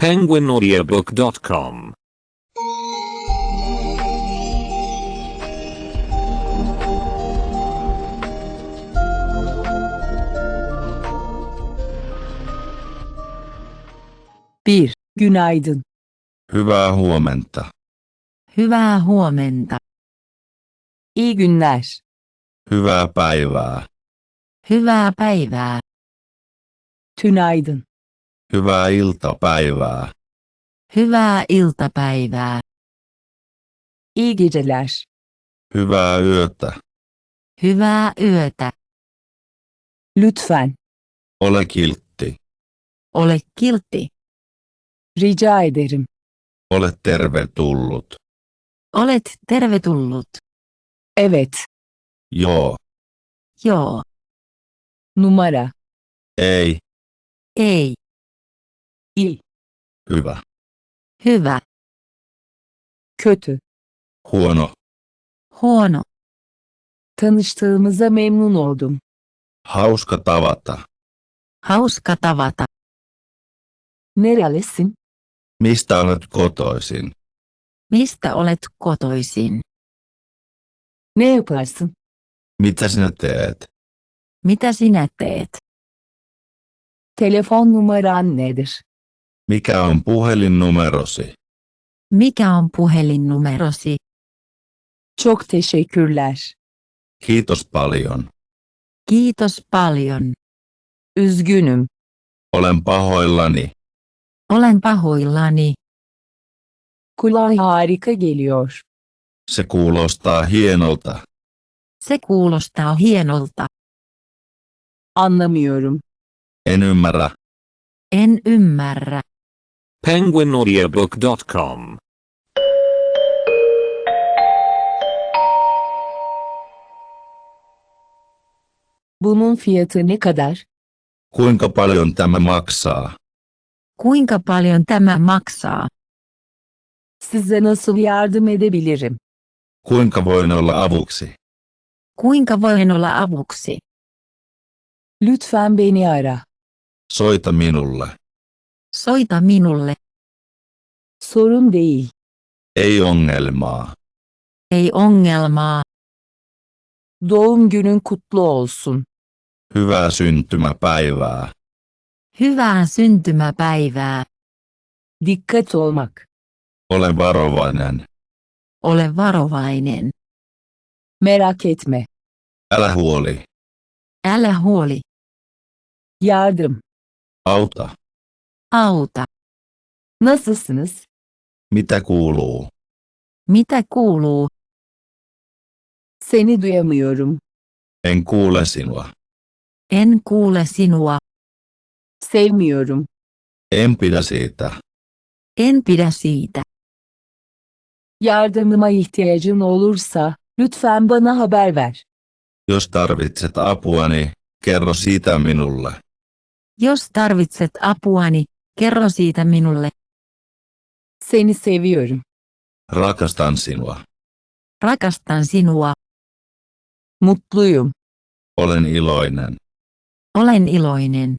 penguinaudiobook.com Bir, Günaydın. Hyvää huomenta. Hyvää huomenta. İyi günler. Hyvää päivää. Hyvää päivää. Tünaydın. Hyvää iltapäivää. Hyvää iltapäivää. İyi geceler. Hyvää yötä. Hyvää yötä. Lütfen. Ole kiltti. Ole kiltti. Rica ederim. Ole tervetullut. Olet tervetullut. Evet. Joo. Joo. Numara. Ei. Ei. İyi. Hyvä. Hyvä. Kötü. Huono. Huono. Tanıştığımıza memnun oldum. Hauska tavata. Hauska tavata. Nerelisin? Mistä olet kotoisin? Mistä olet kotoisin? Ne yaparsın? Mitä sinä teet? Mitä sinä teet? Telefon numaran nedir? Mikä on puhelinnumerosi? Mikä on puhelinnumerosi? Çok teşekkürler. Kiitos paljon. Kiitos paljon. Üzgünüm. Olen pahoillani. Olen pahoillani. Kulağa harika geliyor. Se kuulostaa hienolta. Se kuulostaa hienolta. Anlamıyorum. En ymmärrä. En ymmärrä. penguinaudiobook.com Bunun fiyatı ne kadar? Kuinka paljon tämä maksaa? Kuinka paljon tämä maksaa? Size nasıl yardım edebilirim? Kuinka voin olla avuksi? Kuinka voin olla avuksi? Lütfen beni ara. Soita minulle. Soita minulle. Sorun değil. Ei ongelmaa. Ei ongelmaa. Doğum günün kutlu olsun. Hyvää syntymäpäivää. Hyvää syntymäpäivää. Dikkat olmak. Ole varovainen. Ole varovainen. Merak etme. Älä huoli. Älä huoli. Yardım. Auta. Auta. Nasılsınız? Mitä kuuluu? Mitä kuuluu? Seni duyamıyorum. En kuule sinua. En kuule sinua. Sevmiyorum. En pidä siitä. En pidä siitä. Yardımıma ihtiyacın olursa, lütfen bana haber ver. Jos tarvitset apuani, kerro siitä minulle. Jos tarvitset apuani, kerro siitä minulle. Seni seviyorum. Rakastan sinua. Rakastan sinua. Mutluyum. Olen iloinen. Olen iloinen.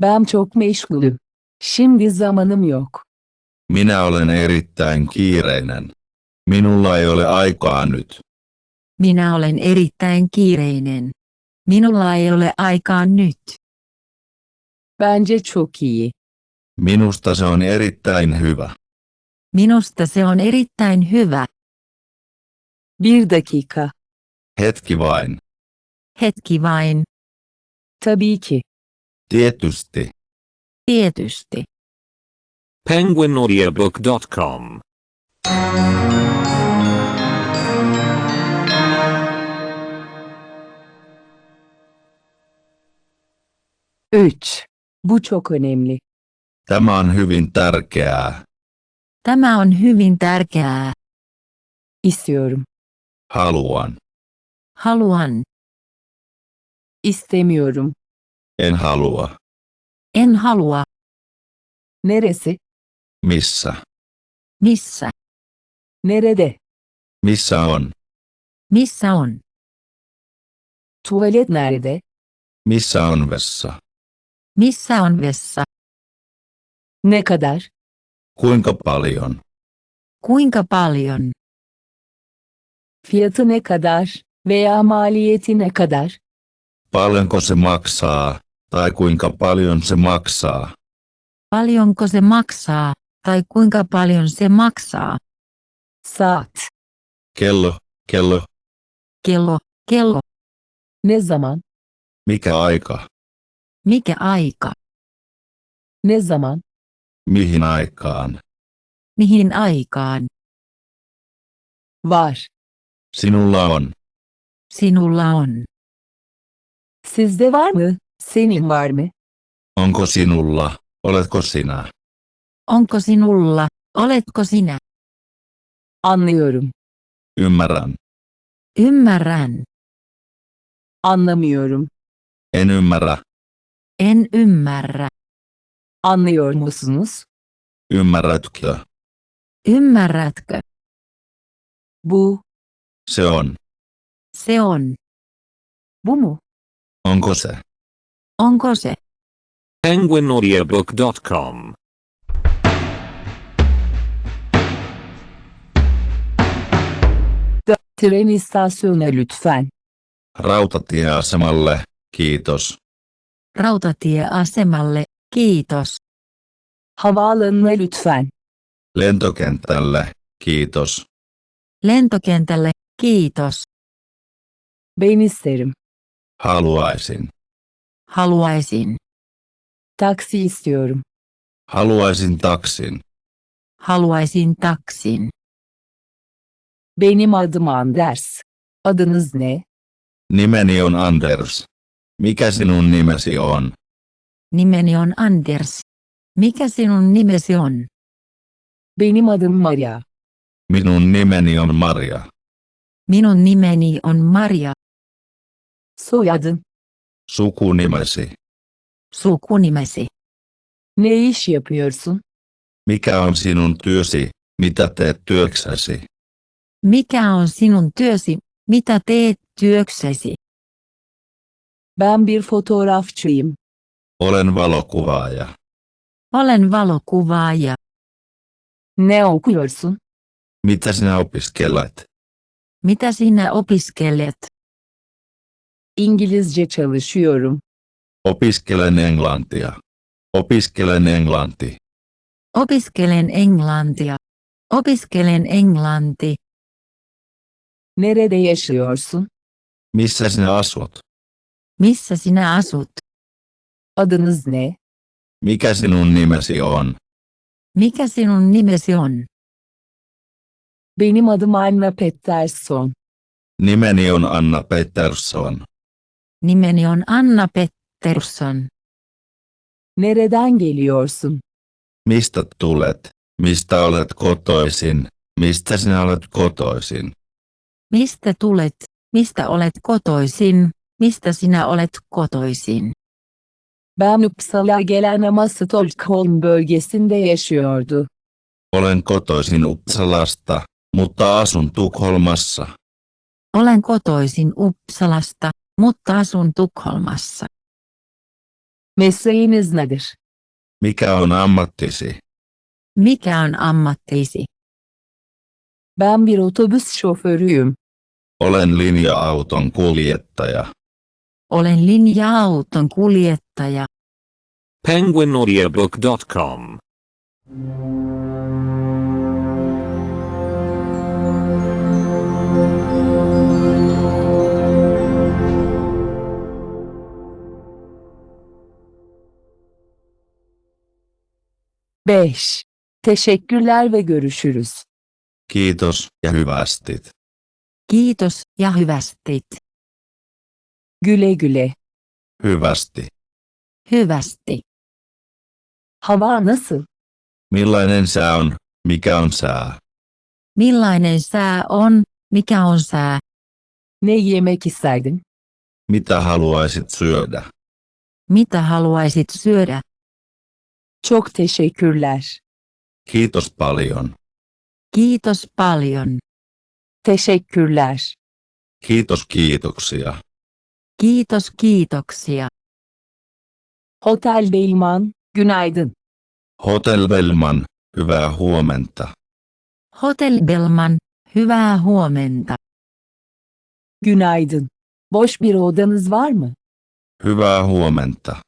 Ben çok meşgulüm. Şimdi zamanım yok. Minä olen erittäin kiireinen. Minulla ei ole aikaa nyt. Minä olen erittäin kiireinen. Minulla ei ole aikaa nyt. Bence çok iyi. Minusta se on erittäin hyvä. Minusta se on erittäin hyvä. Bir dakika. Hetki vain. Hetki vain. Tabii ki. Tietysti. Tietysti. penguinaudiobook.com Üç. Bu çok önemli. Tämä on hyvin tärkeää. Tämä on hyvin tärkeää. İstiyorum. Haluan. Haluan. İstemiyorum. En halua. En halua. Neresi? Missä? Missä? Nerede? Missä on? Missä on? Tuvalet nerede? Missä on vessa? Missä on vessa? Ne kadar? Kuinka paljon? Kuinka paljon? Fiyatı ne kadar? Veya maliyeti ne kadar? Paljonko se maksaa? Tai kuinka paljon se maksaa? Paljonko se maksaa? Tai kuinka paljon se maksaa? Saat. Kello, kello, Kello, kello, Ne zaman? mikä aika? mikä aika? Ne zaman? Mihin aikaan? Mihin aikaan? Var. Sinulla on. Sinulla on. Sizde var mı? Senin var mı? Onko sinulla? Oletko sinä? Onko sinulla? Oletko sinä? Anlıyorum. Ymmärrän. Ymmärrän. Anlamıyorum. En ymmärrä. En ymmärrä. Anlıyor musunuz? Ymmärrätkö? Ymmärrätkö? Bu. Se on. Se on. Bu mu? Onko se? Onko se? penguinaudiobook.com Tren istasyona lütfen. Rautatieasemalle. Kiitos. Rautatieasemalle, kiitos. Havaalanına lütfen. Lentokentälle. Kiitos. Lentokentälle, kiitos. Ben isterim. Haluaisin. Haluaisin. Taksi istiyorum. Haluaisin taksin. Haluaisin taksin. Benim adım Anders. Adınız ne? Nimeni on Anders. Mikä sinun nimesi on? Nimeni on Anders. Mikä sinun nimesi on? Benim adım Maria. Minun nimeni on Maria. Minun nimeni on Maria. Soyadın. Sukunimesi. Sukunimesi. Ne iş yapıyorsun? Mikä on sinun työsi? Mitä teet työksesi? Mikä on sinun työsi? Mitä teet työksesi? Ben bir fotoğrafçıyım. Olen valokuvaaja. Olen valokuvaaja. Ne okuyorsun? Mitä sinä opiskelet? Mitä sinä opiskelet? İngilizce çalışıyorum. Opiskelen englantia. Opiskelen englanti. Opiskelen englantia. Opiskelen englanti. Nerede yaşıyorsun? Missä sinä asut? Missä sinä asut? Adınız ne? Mikä sinun nimesi on? Mikä sinun nimesi on? Benim adım Anna Pettersson. Nimeni on Anna Peterson. Nimeni on Anna Pettersson. Nereden geliyorsun? Mistä tulet? Mistä olet kotoisin? Mistä sinä olet kotoisin? Mistä tulet? Mistä olet kotoisin? Mistä sinä olet kotoisin? Ben Uppsala gelen ama Stockholm bölgesinde yaşıyordu. Olen kotoisin Uppsalasta, mutta asun Tukholmassa. Olen kotoisin Uppsalasta, mutta asun Tukholmassa. Mesleğiniz nedir? Mikä on ammattisi? Mikä on ammattisi? Ben bir otobüs şoförüyüm. Olen linja-auton kuljettaja. Olen linja-auton kuljettaja. penguinaudiobook.com Beş. Teşekkürler ve görüşürüz. Kiitos ja hyvästit. Kiitos ja hyvästit. Güle güle. Hyvästi. Hyvästi. Hava nasıl? Millainen sää on? Mikä on sää? Millainen sää on? Mikä on sää? Ne yemek isterdin? Mitä haluaisit syödä? Mitä haluaisit syödä? Çok teşekkürler. Kiitos paljon. Kiitos paljon. Teşekkürler. Kiitos kiitoksia. Kiitos kiitoksia. Hotel Beyman, günaydın. Hotel Bellman, hyvää huomenta. Hotel Bellman, hyvää huomenta. Günaydın. Boş bir odanız var mı? Hyvää huomenta.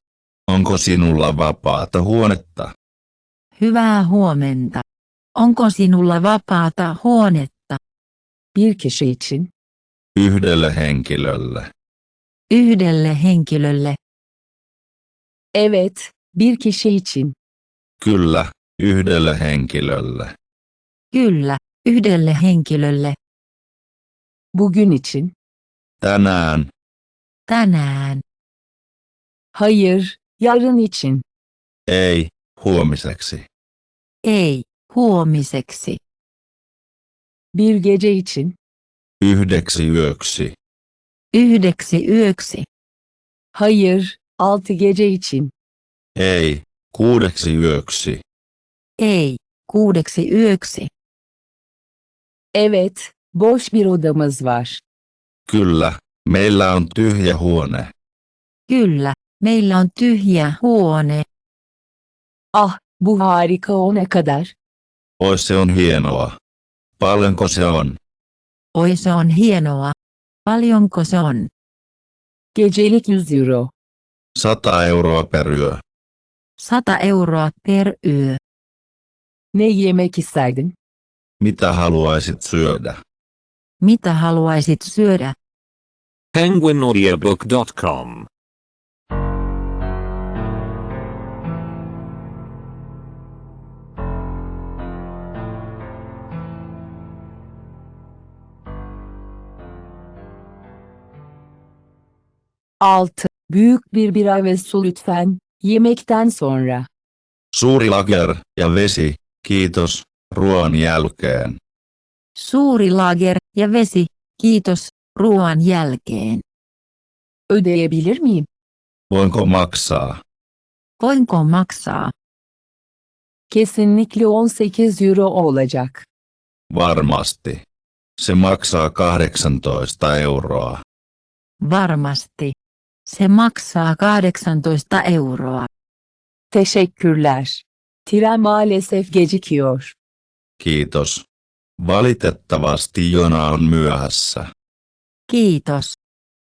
Onko sinulla vapaata huonetta? Hyvää huomenta. Onko sinulla vapaata huonetta? Bir kişi için. Yhdelle henkilölle. Yhdelle henkilölle. Evet, bir kişi için. Kyllä, yhdelle henkilölle. Kyllä, yhdelle henkilölle. Bugün için. Tänään, Tänään. Hayır, yarın için. ei, huomiseksi. Ei, huomiseksi. Bir gece için. Yhdeksi yöksi. Yhdeksi yöksi. Hayır, altı gece için. Ei, kuudeksi yöksi. Ei, kuudeksi yöksi. Evet, boş bir odamız var. Kyllä, meillä on tyhjä huone. Kyllä, meillä on tyhjä huone. Ah, bu harika o ne kadar? Ois se on hienoa. Paljonko se on? Oi se on hienoa. Paljonko se on? Gecelik 100 euro. Sata euroa per yö. 100 euroa per yö. Ne yemek isterdin? Mitä haluaisit syödä? Mitä haluaisit syödä? penguinaudiobook.com Altı. Büyük bir bira ve su lütfen. Yemekten sonra. Suuri lager ja vesi, kiitos, ruoan jälkeen. Suuri lager ja vesi, kiitos, ruoan jälkeen. Ödeyebilir miyim? Voinko maksaa? Voinko maksaa? Kesinlikle 18 euro olacak. Varmasti. Se maksaa 18 euroa. Varmasti. Se maksaa 18 euroa. Teşekkürler. Tren maalesef gecikiyor. Kiitos. Valitettavasti jona on myöhässä. Kiitos.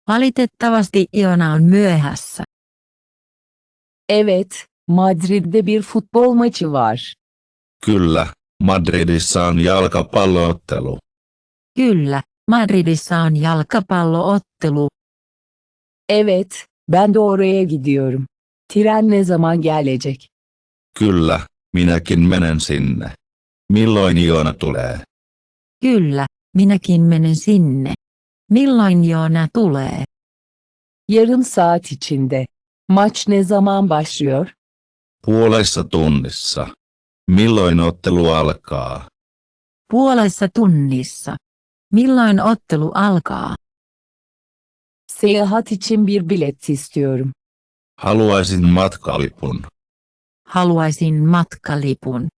Valitettavasti Iona on myöhässä. Evet, Madrid'de bir futbol maçı var. Kyllä, Madridissa on jalkapalloottelu. Kyllä, Madridissa on jalkapalloottelu. Evet, ben de oraya gidiyorum. Tren ne zaman gelecek? Kyllä, minäkin menen sinne. Milloin Joona tulee? Kyllä, minäkin menen sinne. Milloin Joona tulee? Yarım saat içinde. Maç ne zaman başlıyor? Puolessa tunnissa. Milloin ottelu alkaa? Puolessa tunnissa. Milloin ottelu alkaa? Seyahat için bir bilet istiyorum. Haluaisin matkalipun. Haluaisin matkalipun.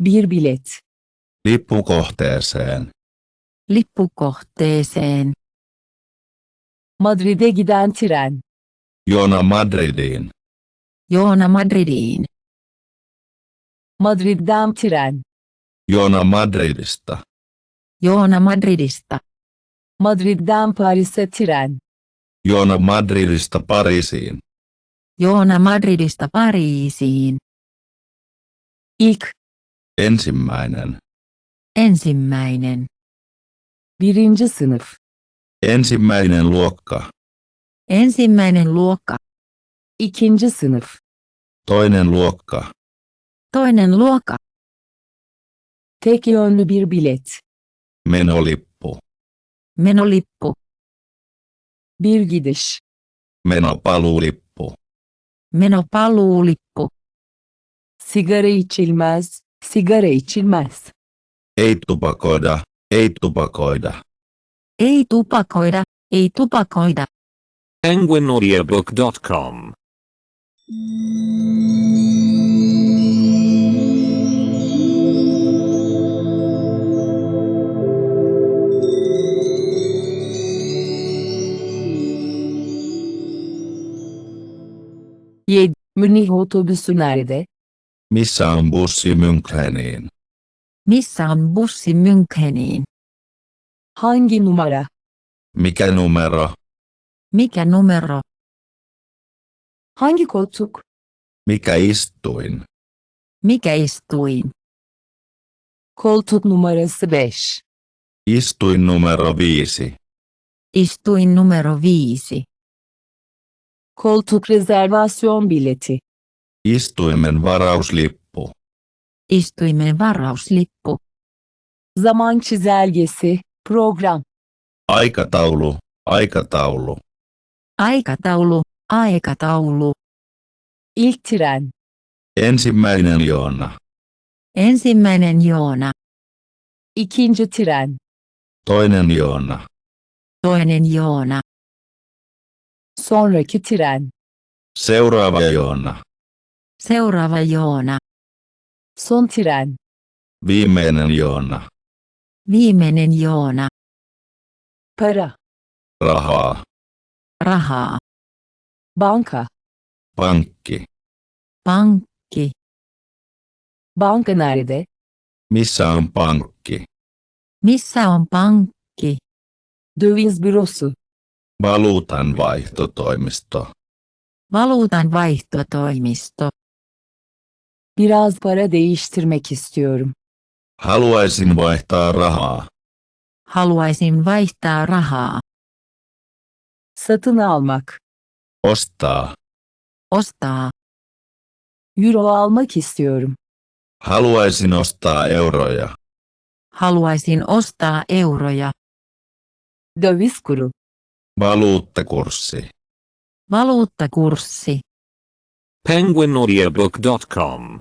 Bir bilet. Lippukohteeseen. Lippukohteeseen. Madrid'e giden tren. Joona Madridiin. Joona Madridiin. Madrid'den tren. Joona Madridista. Joona Madridista. Madrid'den Paris'e tren. Joona Madridista Pariisiin. Joona Madridista Pariisiin. İlk. Ensimmäinen. Ensimmäinen. Birinci sınıf. Ensimmäinen luokka. Ensimmäinen luokka. İkinci sınıf. Toinen luokka. Toinen luokka. Tek yönlü bir bilet. Menolippu. Menolippu. Bir gidiş. Menopaluulippu. Menopaluulippu. Sigara içilmez. Sigara içilmez. Ei tupakoida. Ei tupakoida. Ei tupakoida. Ei tupakoida. penguinaudiobook.com Yedi. Münih otobüsü nerede? Missä on bussi Müncheniin? Missä on bussi Müncheniin? Hangi numara? Mikä numero? Mikä numero? Hangi koltuk? Mikä istuin? Mikä istuin? Koltuk numarası 5. Istuin numero viisi. Istuin numero viisi. Koltuk rezervasyon bileti. Istuimen varauslippu. Istuimen varauslippu. Zaman çizelgesi. Program. Aikataulu, aikataulu. Aikataulu, aikataulu. İlk tren. Ensimmäinen joona. Ensimmäinen joona. İkinci tren. Toinen joona. Toinen joona. Sonraki tren. Seuraava joona. Seuraava joona. Son tren. Viimeinen joona. Viimeinen joona. Para. Rahaa. Rahaa. Banka. Pankki. Pankki. Banka nerede? Missä on pankki? Missä on pankki? Döviz bürosu. Valuutan vaihtotoimisto. Valuutan vaihtotoimisto. Biraz para değiştirmek istiyorum. Haluaisin vaihtaa rahaa. Haluaisin vaihtaa rahaa. Satın almak. Ostaa. Ostaa. Euro almak istiyorum. Haluaisin ostaa euroja. Haluaisin ostaa euroja. Döviz kuru. Valuuttakurssi. Valuuttakurssi. penguinaudiobook.com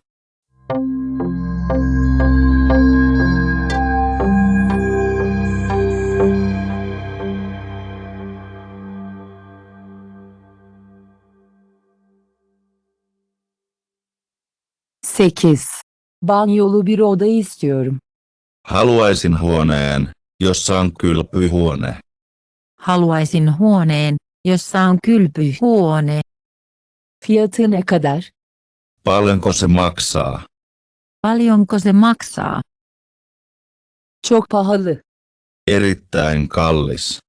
Sekiz. Banyolu bir oda istiyorum. Haluaisin huoneen, jossa on kylpyhuone. Haluaisin huoneen, jossa on kylpyhuone. Fiyatı ne kadar? Paljonko se maksaa? Paljonko se maksaa? Çok pahalı. Erittäin kallis.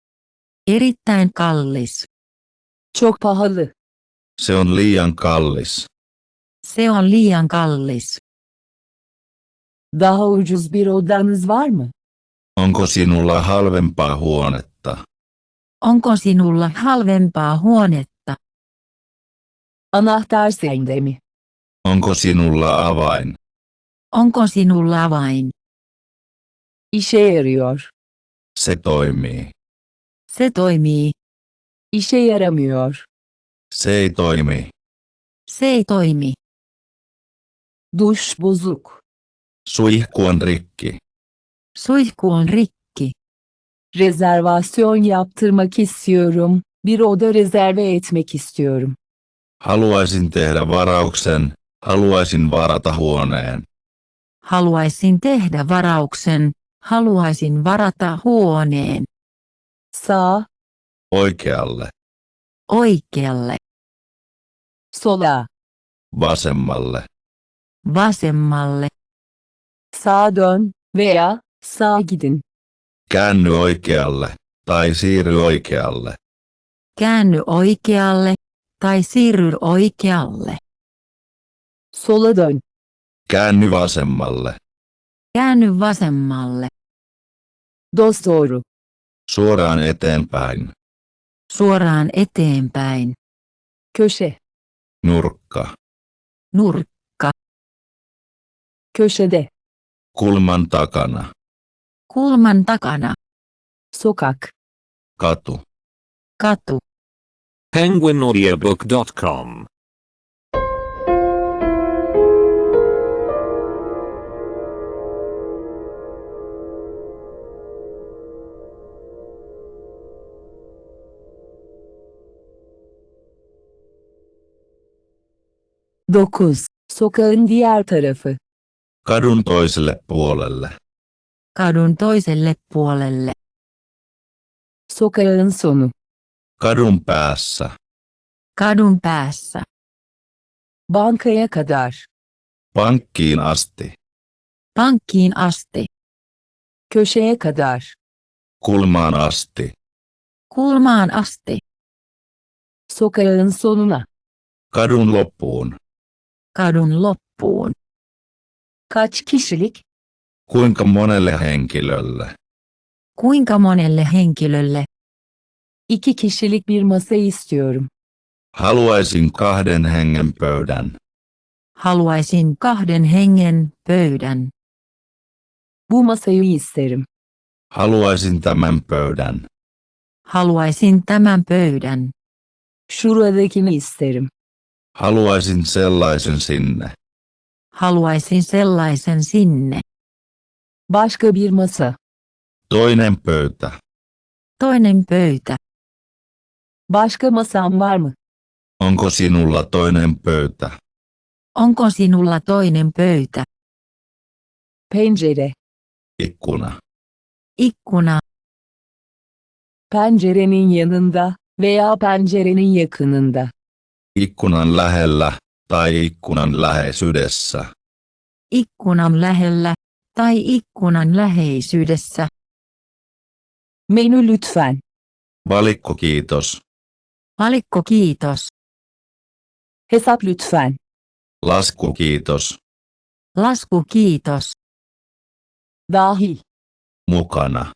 Erittäin kallis. Çok pahalı. Se on liian kallis. Se on liian kallis. Daha ucuz bir odanız var mı? Onko sinulla halvempaa huonetta? Onko sinulla halvempaa huonetta? Anahtar sende mi? Onko sinulla avain? Onko sinulla avain? İşe yarıyor. Se toimii. Se toimii. İşe yaramıyor. Se ei toimi. Se ei toimi. Duş bozuk. Suihku on rikki. Suihku on rikki. Rezervasyon yaptırmak istiyorum. Bir oda rezerve etmek istiyorum. Haluaisin tehdä varauksen. Haluaisin varata huoneen. Haluaisin tehdä varauksen. Haluaisin varata huoneen. Sağ, Oikealle. Oikealle. sola, Vasemmalle. Vasemmalle. sağa dön veya sağa gidin. Käänny oikealle. Tai siirry oikealle. Käänny oikealle. Tai siirry oikealle. Sola dön. Käänny vasemmalle. Käänny vasemmalle. Dost doğru. Suoraan eteenpäin. Suoraan eteenpäin. Köşe. Nurkka. Nurkka. Köşede. Kulman takana. Kulman takana. Sokak. Katu. Katu. penguinaudiobook.com Dokuz. Sokağın diğer tarafı. Kadun toiselle puolelle. Kadun toiselle puolelle. Sokağın sonu. Kadun päässä. Kadun päässä. Bankaya kadar. Pankkiin asti. Pankkiin asti. Köşeye kadar. Kulmaan asti. Kulmaan asti. Sokağın sonuna. Kadun loppuun. Kadun loppuun. Kaç kişilik? Kuinka monelle henkilölle? Kuinka monelle henkilölle? İki kişilik bir masa istiyorum. Haluaisin kahden hengen pöydän. Haluaisin kahden hengen pöydän. Bu masayı isterim. Haluaisin tämän pöydän. Haluaisin tämän pöydän. Şuradakini isterim. Haluaisin sellaisen sinne. Haluaisin sellaisen sinne. Başka bir masa. Toinen pöytä. Toinen pöytä. Başka masam var mı? Onko sinulla toinen pöytä? Onko sinulla toinen pöytä? Pencere. Ikkuna. Ikkuna. Pencerenin yanında veya pencerenin yakınında. Ikkunan lähellä tai ikkunan läheisyydessä. Ikkunan lähellä tai ikkunan läheisyydessä. Menü lütfen. Valikko kiitos. Valikko kiitos. Hesap lütfen. Lasku kiitos. Lasku kiitos. Dahil. Mukana.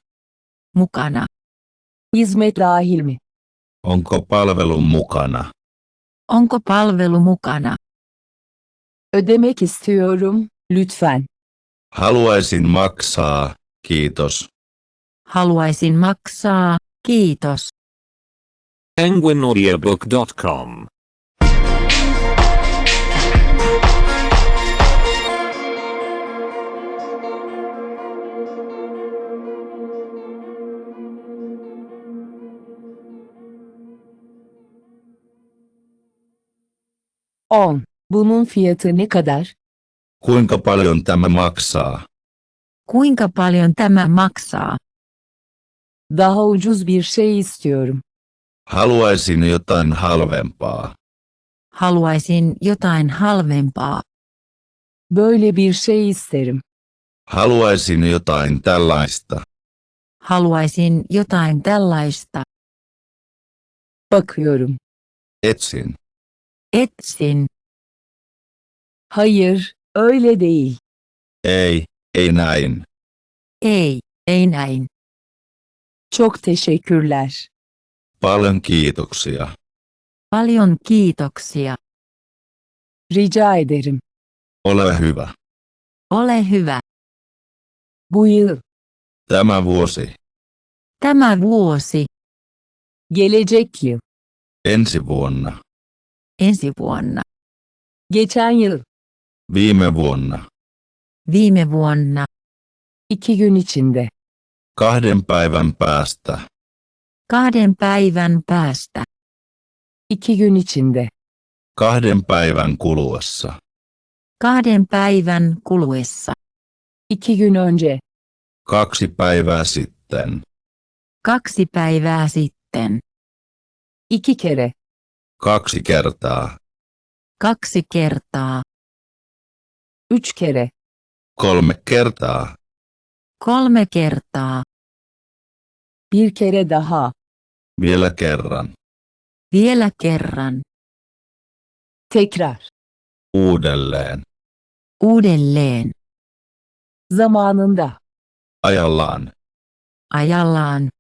Mukana. Hizmet dahil mi? Onko palvelu mukana? Onko palvelu mukana? Ödemek istiyorum, lütfen. Haluaisin maksaa. Kiitos. Haluaisin maksaa. Kiitos. penguinaudiobook.com On. Bunun fiyatı ne kadar? Kuinka paljon tämä maksaa? Kuinka paljon tämä maksaa? Daha ucuz bir şey istiyorum. Haluaisin jotain halvempaa. Haluaisin jotain halvempaa. Böyle bir şey isterim. Haluaisin jotain tällaista. Haluaisin jotain tällaista. Bakıyorum. Etsin. Etsin. Hayır, öyle değil. Ei näin. Ei, näin. Çok teşekkürler. Paljon kiitoksia. Paljon kiitoksia. Rica ederim. Ole hyvä. Ole hyvä. Bu yıl, Tämä vuosi. Tämä vuosi, gelecek yıl, Ensi vuonna. ensi vuonna, geçen yıl, Viime vuonna. viime vuonna, iki gün içinde, Kahden päivän päästä. kahden päivän päästä, iki gün içinde, Kahden päivän kuluessa. kahden päivän kuluessa, iki gün önce, Kaksi päivää sitten. kaksi päivää sitten, iki kere, Kaksi kertaa. kaksi kertaa, üç kere, Kolme kertaa. kolme kertaa, bir kere daha, Vielä kerran. vielä kerran, tekrar, Uudelleen. uudelleen, zamanında, Ajallaan. ajallaan,